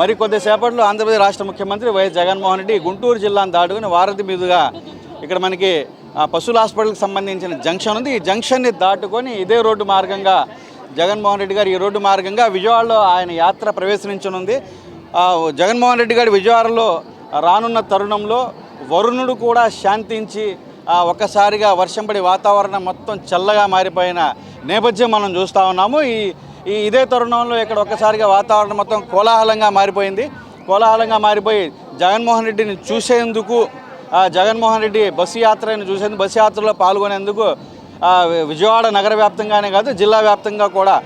మరి కొద్దిసేపట్లో ఆంధ్రప్రదేశ్ రాష్ట్ర ముఖ్యమంత్రి వైఎస్ జగన్మోహన్ రెడ్డి గుంటూరు జిల్లాను దాటుకుని వారధి మీదుగా ఇక్కడ మనకి పశువుల హాస్పిటల్కి సంబంధించిన జంక్షన్ ఉంది. ఈ జంక్షన్ని దాటుకొని ఇదే రోడ్డు మార్గంగా జగన్మోహన్ రెడ్డి గారు ఈ రోడ్డు మార్గంగా విజయవాడలో ఆయన యాత్ర ప్రవేశించనుంది. జగన్మోహన్ రెడ్డి గారు విజయవాడలో రానున్న తరుణంలో వరుణుడు కూడా శాంతించి ఒక్కసారిగా వర్షం పడి వాతావరణం మొత్తం చల్లగా మారిపోయిన నేపథ్యం మనం చూస్తూ ఉన్నాము. ఈ ఈ ఇదే తరుణంలో ఇక్కడ ఒక్కసారిగా వాతావరణం మొత్తం కోలాహలంగా మారిపోయింది. కోలాహలంగా మారిపోయి జగన్మోహన్ రెడ్డిని చూసేందుకు జగన్మోహన్ రెడ్డి బస్సు యాత్రను చూసేందుకు బస్సు యాత్రలో పాల్గొనేందుకు విజయవాడ నగర వ్యాప్తంగానే కాదు జిల్లా వ్యాప్తంగా కూడా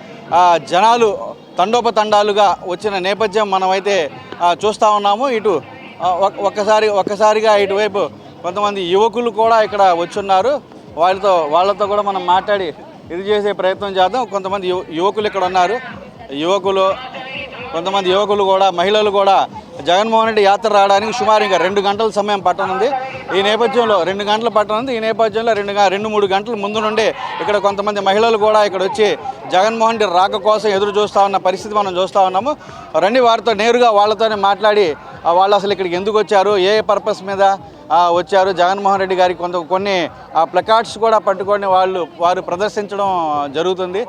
జనాలు తండోపతండాలుగా వచ్చిన నేపథ్యం మనమైతే చూస్తూ ఉన్నాము. ఇటు ఒక్కసారి ఒక్కసారిగా ఇటువైపు కొంతమంది యువకులు కూడా ఇక్కడ వచ్చున్నారు. వాళ్ళతో వాళ్ళతో కూడా మనం మాట్లాడి ఇది చేసే ప్రయత్నం చేద్దాం. కొంతమంది యువకులు ఇక్కడ ఉన్నారు. యువకులు కొంతమంది యువకులు కూడా మహిళలు కూడా జగన్మోహన్ రెడ్డి యాత్ర రావడానికి సుమారు ఇంకా రెండు గంటల సమయం పట్టనుంది. ఈ నేపథ్యంలో రెండు గంటలు పట్టనుంది. ఈ నేపథ్యంలో రెండు రెండు మూడు గంటల ముందు నుండి ఇక్కడ కొంతమంది మహిళలు కూడా ఇక్కడ వచ్చి జగన్మోహన్ రెడ్డి రాక కోసం ఎదురు చూస్తూ ఉన్న పరిస్థితి మనం చూస్తూ ఉన్నాము. రండి వారితో నేరుగా వాళ్ళతోనే మాట్లాడి వాళ్ళు అసలు ఇక్కడికి ఎందుకు వచ్చారు? ఏ పర్పస్ మీద వచ్చారు? జగన్మోహన్ రెడ్డి గారికి కొంత కొన్ని ప్లకార్డ్స్ కూడా పట్టుకొని వాళ్ళు వారు ప్రదర్శించడం జరుగుతుంది.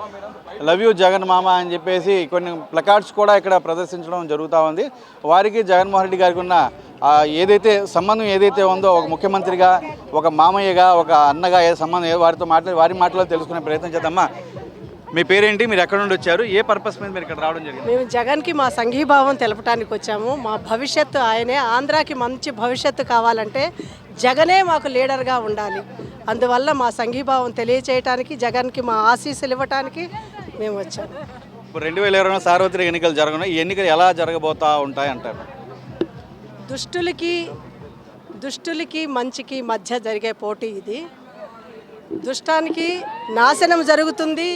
లవ్ యూ జగన్ మామ అని చెప్పేసి కొన్ని ప్లకార్డ్స్ కూడా ఇక్కడ ప్రదర్శించడం జరుగుతూ ఉంది. వారికి జగన్మోహన్ రెడ్డి గారికి ఉన్న ఏదైతే సంబంధం ఏదైతే ఉందో ఒక ముఖ్యమంత్రిగా ఒక మామయ్యగా ఒక అన్నగా ఏ సంబంధం ఏ- వారితో మాట్లాడి వారి మాటలో తెలుసుకునే ప్రయత్నం చేద్దామా? మీ పేరేంటి? మీరు ఎక్కడ నుండి వచ్చారు? ఏ పర్పస్ మీద మీరు ఇక్కడ రావడం జరిగింది? మేము జగన్కి మా సంఘీభావం తెలపడానికి వచ్చాము. మా భవిష్యత్తు ఆయనే. ఆంధ్రాకి మంచి భవిష్యత్తు కావాలంటే జగనే మాకు లీడర్గా ఉండాలి. అందువల్ల మా సంఘీభావం తెలియచేయటానికి జగన్కి మా ఆశీస్సులు ఇవ్వటానికి మేము వచ్చాము ఇప్పుడు రెండు వేల ఇరవై సార్వత్రిక ఎన్నికలు జరగనున్నాయి. ఈ ఎన్నికలు ఎలా జరగబోతా ఉంటాయి అంటారు దుష్టులకి దుష్టులకి మంచికి మధ్య జరిగే పోటీ ఇది. దుష్టానికి నాశనం జరుగుతుంది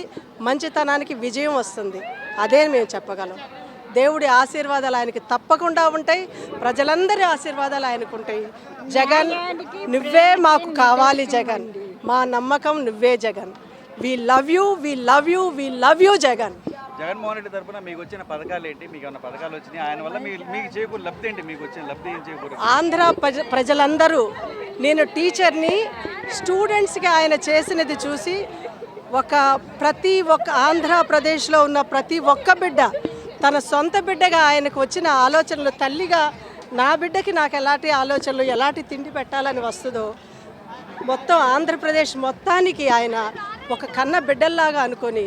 మంచితనానికి విజయం వస్తుంది. అదే మేము చెప్పగలం. దేవుడి ఆశీర్వాదాలు ఆయనకి తప్పకుండా ఉంటాయి. ప్రజలందరి ఆశీర్వాదాలు ఆయనకు ఉంటాయి. జగన్ నువ్వే మాకు కావాలి జగన్. మా నమ్మకం నువ్వే Jagan. We love you we love you we love you Jagan Jaganmohan Reddy తరపున మీకు వచ్చిన పథకాలు ఏంటి? మీకు ఏమైనా పథకాలు వచ్చినాయి? ఆయన వల్ల మీకు చేకూరు లబ్ధి ఏంటి? మీకు వచ్చిన లబ్ధి ఏం చేకూరు? ఆంధ్ర ప్రజ ప్రజలందరూ నేను టీచర్ని స్టూడెంట్స్కి ఆయన చేసినది చూసి ఒక ప్రతి ఒక్క ఆంధ్రప్రదేశ్లో ఉన్న ప్రతి ఒక్క బిడ్డ తన సొంత బిడ్డగా ఆయనకు వచ్చిన ఆలోచనలు తల్లిగా నా బిడ్డకి నాకు ఎలాంటి ఆలోచనలు ఎలాంటి తిండి పెట్టాలని వస్తుందో మొత్తం ఆంధ్రప్రదేశ్ మొత్తానికి ఆయన ఒక కన్న బిడ్డల్లాగా అనుకొని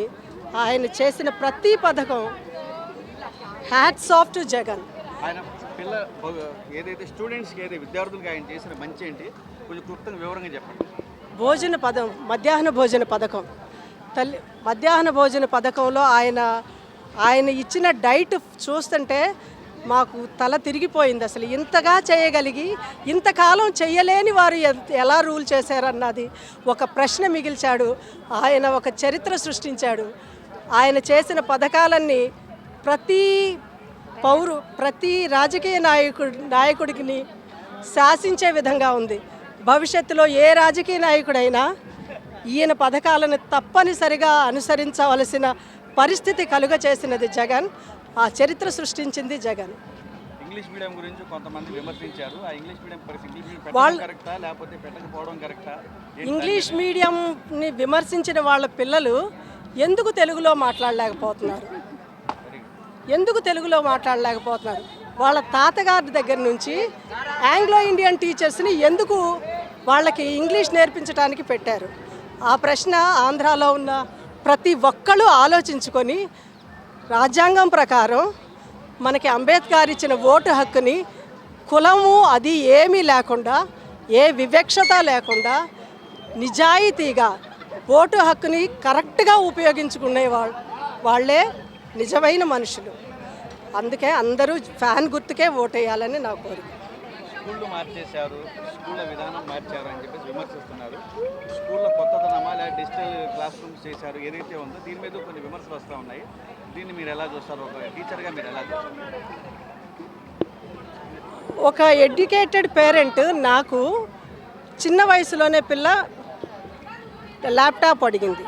ఆయన చేసిన ప్రతి పథకం హ్యాట్స్ ఆఫ్ టు జగన్. ఆయన పిల్ల ఏదైతే స్టూడెంట్స్కి ఏదైతే విద్యార్థులకి ఆయన చేసిన మంచి ఏంటి? కొంచెం క్లుప్తంగా వివరంగా చెప్పండి. భోజన పదం మధ్యాహ్న భోజన పథకం. తల్లి మధ్యాహ్న భోజన పథకంలో ఆయన ఆయన ఇచ్చిన డైట్ చూస్తుంటే మాకు తల తిరిగిపోయింది అసలు. ఇంతగా చేయగలిగి ఇంతకాలం చేయలేని వారు ఎలా రూల్ చేశారన్నది ఒక ప్రశ్న మిగిల్చాడు. ఆయన ఒక చరిత్ర సృష్టించాడు. ఆయన చేసిన పథకాలన్నీ ప్రతి పౌరు ప్రతి రాజకీయ నాయకుడు నాయకుడికి శాసించే విధంగా ఉంది. భవిష్యత్తులో ఏ రాజకీయ నాయకుడైనా ఈయన పథకాలను తప్పనిసరిగా అనుసరించవలసిన పరిస్థితి కలుగ చేసినది జగన్. ఆ చరిత్ర సృష్టించింది జగన్. ఇంగ్లీష్ మీడియం గురించి కొంతమంది విమర్శించారు. ఆ ఇంగ్లీష్ మీడియం పరిస్థితి కరెక్టా? లేకపోతే పెట్టకపోవడం కరెక్టా? ఇంగ్లీష్ మీడియంని విమర్శించిన వాళ్ళ పిల్లలు ఎందుకు తెలుగులో మాట్లాడలేకపోతున్నారు? ఎందుకు తెలుగులో మాట్లాడలేకపోతున్నారు? వాళ్ళ తాతగారి దగ్గర నుంచి ఆంగ్లో ఇండియన్ టీచర్స్ని ఎందుకు వాళ్ళకి ఇంగ్లీష్ నేర్పించడానికి పెట్టారు? ఆ ప్రశ్న ఆంధ్రాలో ఉన్న ప్రతి ఒక్కళ్ళు ఆలోచించుకొని రాజ్యాంగం ప్రకారం మనకి అంబేద్కర్ ఇచ్చిన ఓటు హక్కుని కులము అది ఏమీ లేకుండా ఏ వివక్షత లేకుండా నిజాయితీగా ఓటు హక్కుని కరెక్ట్గా ఉపయోగించుకునే వా వాళ్ళే నిజమైన మనుషులు. అందుకే అందరూ ఫ్యాన్ గుర్తుకే ఓటేయాలని నా కోరిక. స్కూళ్ళు మార్చేశారు స్కూళ్ళ విధానం మార్చారు అని చెప్పేసి విమర్శిస్తున్నారు. స్కూల్లో కొత్తదనమా లేదా డిజిటల్ క్లాస్ రూమ్స్ చేశారు ఏదైతే ఉందో దీని మీద కొన్ని విమర్శలు వస్తూ ఉన్నాయి. దీన్ని మీరు ఎలా చూస్తారు? ఒక టీచర్గా మీరు ఎలా చూస్తారు? ఒక ఎడ్యుకేటెడ్ పేరెంట్ నాకు చిన్న వయసులోనే పిల్ల ల్యాప్టాప్ అడిగింది.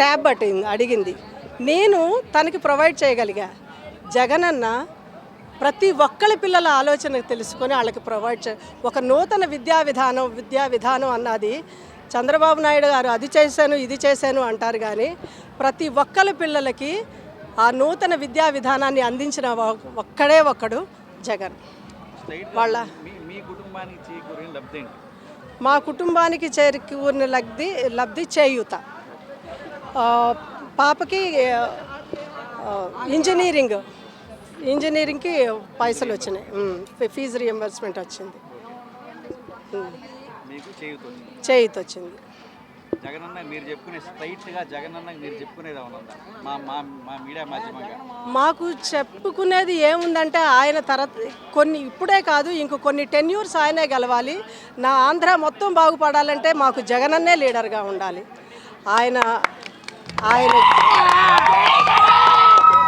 ట్యాబ్ అడిగింది. అడిగింది. నేను తనకి ప్రొవైడ్ చేయగలిగా. జగనన్న ప్రతి ఒక్కరి పిల్లల ఆలోచన తెలుసుకొని వాళ్ళకి ప్రొవైడ్ చే ఒక నూతన విద్యా విధానం విద్యా విధానం అన్నది చంద్రబాబు నాయుడు గారు అది చేశాను ఇది చేశాను అంటారు కానీ ప్రతి ఒక్కరి పిల్లలకి ఆ నూతన విద్యా విధానాన్ని అందించిన ఒక్కడే ఒక్కడు జగన్. వాళ్ళ మీ కుటుంబానికి చేరుకూరిన లబ్ధి లబ్ధి చేయూత. పాపకి ఇంజనీరింగ్. ఇంజనీరింగ్కి పైసలు వచ్చినాయి. ఫీజు రియంబర్స్మెంట్ వచ్చింది. చేయూత వచ్చింది. జగనన్న మీరు చెప్పుకునే స్ట్రైట్గా జగనన్న మీరు చెప్పుకునేది మా మా మా మీడియా మాధ్యమంగా. మాకు చెప్పుకునేది ఏముందంటే ఆయన తర్వాత కొన్ని ఇప్పుడే కాదు ఇంకో కొన్ని టెన్ ఇయర్స్ ఆయనే గెలవాలి. నా ఆంధ్ర మొత్తం బాగుపడాలంటే మాకు జగనన్నే లీడర్గా ఉండాలి. ఆయన ఆయన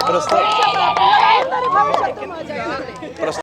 প্রস্তাব